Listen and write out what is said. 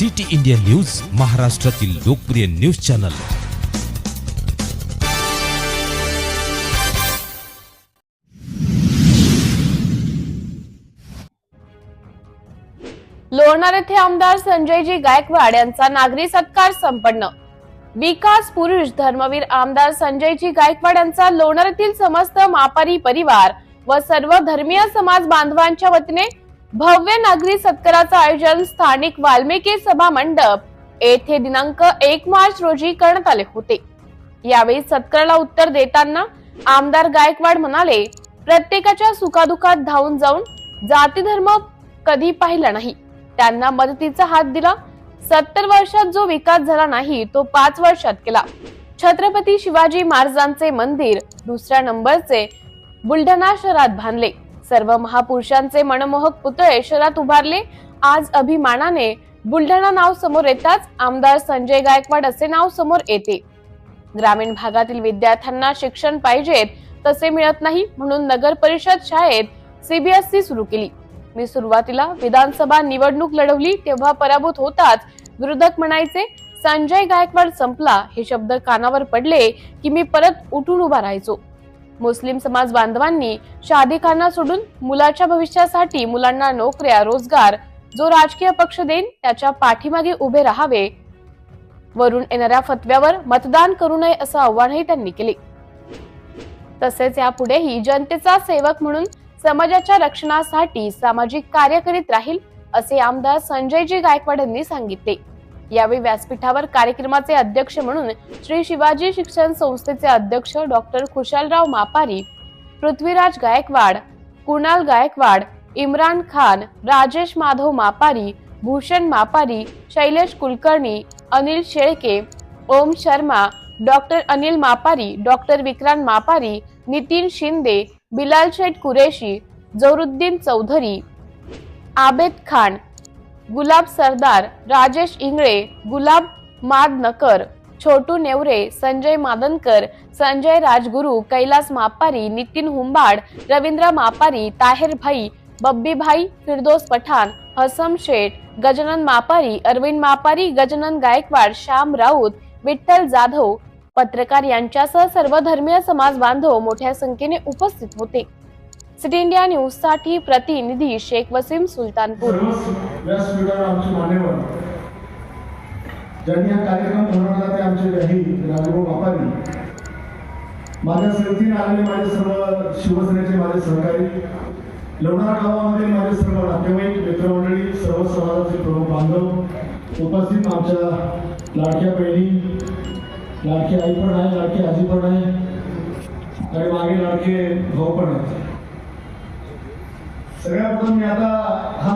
City India news महाराष्ट्रातील लोकप्रिय news channel. Lonar येथे आमदार संजयजी गायकवाड यांचा नागरी सत्कार संपन्न. विकास पुरुष धर्मवीर आमदार संजयजी गायकवाड यांचा लोणार येथील समस्त मापारी परिवार व सर्व धर्मीय समाज बांधवांच्या वतीने भव्य नागरी सत्काराचं आयोजन स्थानिक वाल्मिकी सभा मंडप येथे दिनांक एक मार्च रोजी करण्यात आले होते. यावेळी सत्काराला उत्तर देताना आमदार गायकवाड म्हणाले प्रत्येकाच्या सुखादुखात धावून जाऊन जाती धर्म कधी पाहिला नाही. त्यांना मदतीचा हात दिला. सत्तर वर्षात जो विकास झाला नाही तो पाच वर्षात केला. छत्रपती शिवाजी महाराजांचे मंदिर दुसऱ्या नंबरचे बुलढाणा शहरात बांधले. सर्व महापुरुषांचे मनमोहक पुतळे शहरात उभारले. आज अभिमानाने बुलढाणा नाव समोर येताच आमदार संजय गायकवाड असे नाव समोर येते. ग्रामीण भागातील विद्यार्थ्यांना शिक्षण पाहिजेत तसे मिळत नाही म्हणून नगर परिषद शाळेत सीबीएसई सुरू केली. मी सुरुवातीला विधानसभा निवडणूक लढवली तेव्हा पराभूत होताच विरोधक म्हणायचे संजय गायकवाड संपला. हे शब्द कानावर पडले की मी परत उठून उभा राहायचो. मुस्लिम समाज बांधवांनी शादी सोडून मुलाच्या भविष्यासाठी मुलांना नोकऱ्या रोजगार जो राजकीय पक्ष देईन त्याच्या पाठीमागे उभे राहावे. वरून येणाऱ्या फतव्यावर मतदान करू नये असं आव्हानही त्यांनी केले. तसेच यापुढेही जनतेचा सेवक म्हणून समाजाच्या रक्षणासाठी सामाजिक कार्य करीत राहील असे आमदार संजयजी गायकवाड यांनी सांगितले. यावेळी व्यासपीठावर कार्यक्रमाचे अध्यक्ष म्हणून श्री शिवाजी शिक्षण संस्थेचे अध्यक्ष doctor Khushalrao Mapari Prithviraj Gaikwad Kunal Gaikwad Imran Khan Rajesh Madhav Mapari Bhushan Mapari Shailesh Kulkarni Anil Shelke Om Sharma doctor Anil Mapari doctor Vikrant Mapari Nitin Shinde Bilal Seth Qureshi Jauruddin Chaudhari Abed Khan Gulab Sardar Rajesh Ingle Gulab Madankar Chhotu Nevare Sanjay Madankar Sanjay Rajguru Kailas Mapari Nitin Humbad Ravindra Mapari Taher bhai Babbi bhai Firdaus Pathan Hasam शेठ गजानन मापारी अरविंद मापारी गजानन गायकवाड श्याम राऊत विठ्ठल जाधव पत्रकार यांच्यासह सर्व धर्मीय समाज बांधव मोठ्या संख्येने उपस्थित होते. सिटी इंडिया न्यूजसाठी प्रतिनिधी शेख वसीम सुलतानपूर. ज्यांनी हा कार्यक्रम बनवला ते आमचे काही राजभाऊ व्यापारी माझ्या संगतीने आलेले माझे सर्व शिवसेनेचे माझे सहकारी लोणारा गावामध्ये माझे सर्व नातेवाईक मित्रमंडळी सर्व समाजाचे प्रमुख बांधव उपस्थित आमच्या लाडक्या बहिणी लाडकी आई पण आहे लाडकी आजी पण आहे आणि मागे लाडके भाऊ पण आहेत. सगळ्यात प्रथम मी आता हा